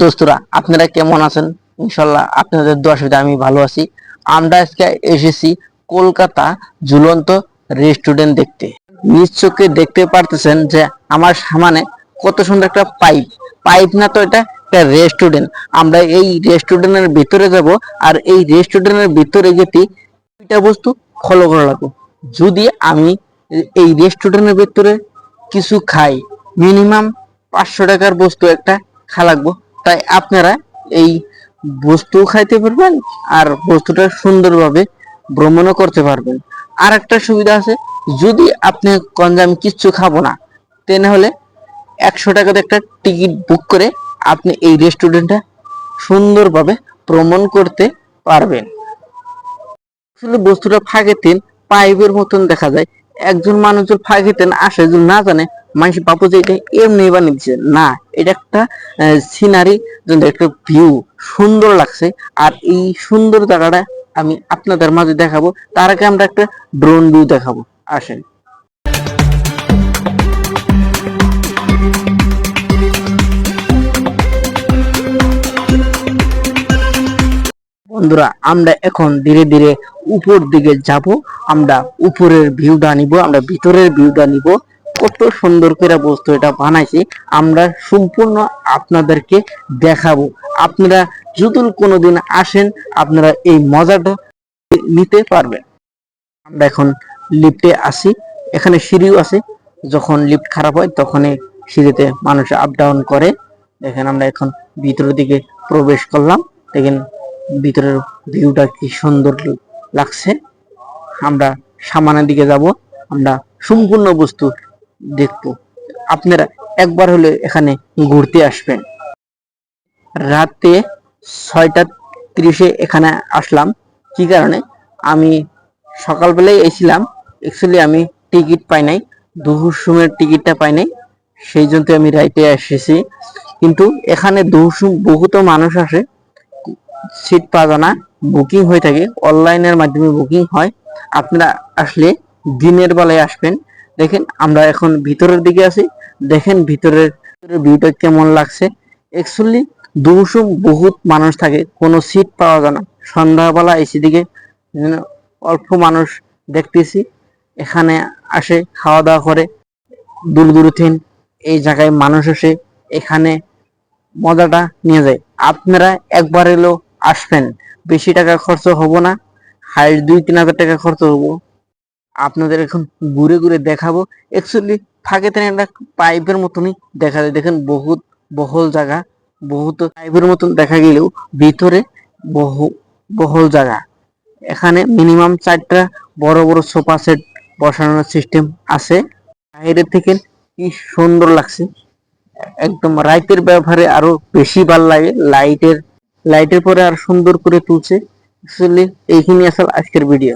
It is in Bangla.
দোস্তরা, আপনারা কেমন আছেন? ইনশাল্লাহ আপনাদের দোয়া সুবিধা আমি ভালো আছি। আমরা আজকে এসেছি কলকাতা ঝুলন্ত রেস্টুরেন্ট দেখতে। নিজ চোখে দেখতে পারতেছেন যে আমার সামনে কত সুন্দর একটা পাইপ। পাইপ না তো এটা একটা রেস্টুরেন্ট। আমরা এই রেস্টুরেন্টের ভিতরে যাব আর এই রেস্টুরেন্টের ভিতরে যেতে দুইটা বস্তু ফলো করা লাগবে। যদি আমি এই রেস্টুরেন্টের ভিতরে কিছু খাই মিনিমাম পাঁচশো টাকার বস্তু একটা খা লাগবো। তাই আপনারা এই বস্তু খাইতে পারবেন আর বস্তুটা সুন্দরভাবে ভ্রমণও করতে পারবেন। আর একটা সুবিধা আছে, যদি আপনি কন যে আমি কিচ্ছু খাব না হলে একশো টাকাতে একটা টিকিট বুক করে আপনি এই রেস্টুরেন্টটা সুন্দরভাবে ভ্রমণ করতে পারবেন। আসলে বস্তুটা ফাঁকেতেন পাইপের মতন দেখা যায়। একজন মানুষ যদি ফাঁকেতেন আসে যদি না জানে মানুষ বাপু যে এটা এমনি বানিয়েছে না, এটা একটা সিনারি একটা ভিউ সুন্দর লাগছে। আর এই সুন্দর জায়গাটা আমি আপনাদের মাঝে দেখাবো। তার আগে আমরা একটা ড্রোন ভিউ দেখাবো। আসেন। বন্ধুরা, আমরা এখন ধীরে ধীরে উপর দিকে যাব। আমরা উপরের ভিউটা নিব, আমরা ভিতরের ভিউটা নিব। কত সুন্দর করে বস্তু এটা বানাইছি। আমরা সম্পূর্ণ আপনাদেরকে দেখাবো। আপনারা যদি কোনোদিন আসেন, আপনারা এই মজাটা নিতে পারবেন। আমরা এখন লিফটে আসি এখানে সিঁড়িও আছে। যখন লিফট খারাপ হয় তখন এই সিঁড়িতে মানুষ আপ ডাউন করে। দেখেন আমরা এখন ভিতরের দিকে প্রবেশ করলাম। দেখেন ভিতরের ভিউটা কি সুন্দর লাগছে। আমরা সামানের দিকে যাব। আমরা সম্পূর্ণ বস্তু দেখব। আপনারা একবার হলে এখানে ঘুরতে আসবেন। রাতে ছয়টা ত্রিশে এখানে আসলাম। কি কারণে? আমি সকালবেলায় এসেছিলাম। অ্যাকচুয়ালি আমি টিকিট পাই নাই। দুপুর সময়ের টিকিটটা পাই নাই। সেই জন্য আমি রাইটে এসেছি। কিন্তু এখানে দুপুর বহুত মানুষ আসে। সিট পাওয়া না। বুকিং হয়ে থাকে। অনলাইনের মাধ্যমে বুকিং হয়। আপনারা আসলে দিনের বেলায় আসবেন। দেখেন, আমরা এখন ভিতরের দিকে আছি। দেখেন, ভিতরের ভিউটা কেমন লাগছে। অ্যাকচুয়ালি দুশো বহুত মানুষ থাকে, কোনো সিট পাওয়া যায় না। সন্ধ্যাবেলা এসি দিকে অল্প মানুষ দেখতেছি, এখানে আসে খাওয়া দাওয়া করে, দূর দূর থেকে এই জায়গায় মানুষ এসে এখানে মজাটা নিয়ে যায়। আপনারা একবার এলো আসবেন। বেশি টাকা খরচ হব না, হাইট দুই তিন হাজার টাকা খরচ হব। আপনাদের এখন ঘুরে ঘুরে দেখাবো। অ্যাকচুয়ালি ফাঁকে তেনে একটা পাইপের মতনই দেখা যায়। দেখেন বহুত বহল জায়গা, বহুত পাইপের মতন দেখা গেলেও ভিতরে বহু বহল জায়গা। এখানে মিনিমাম চারটা বড় বড় সোফা সেট বসানোর সিস্টেম আছে। বাইরে থেকে কি সুন্দর লাগছে। একদম রাইতের ব্যবহারে আরও বেশি ভালো লাগে। লাইটের লাইটের পরে আর সুন্দর করে তুলছে। আসলে এইখানে আসল আজকের ভিডিও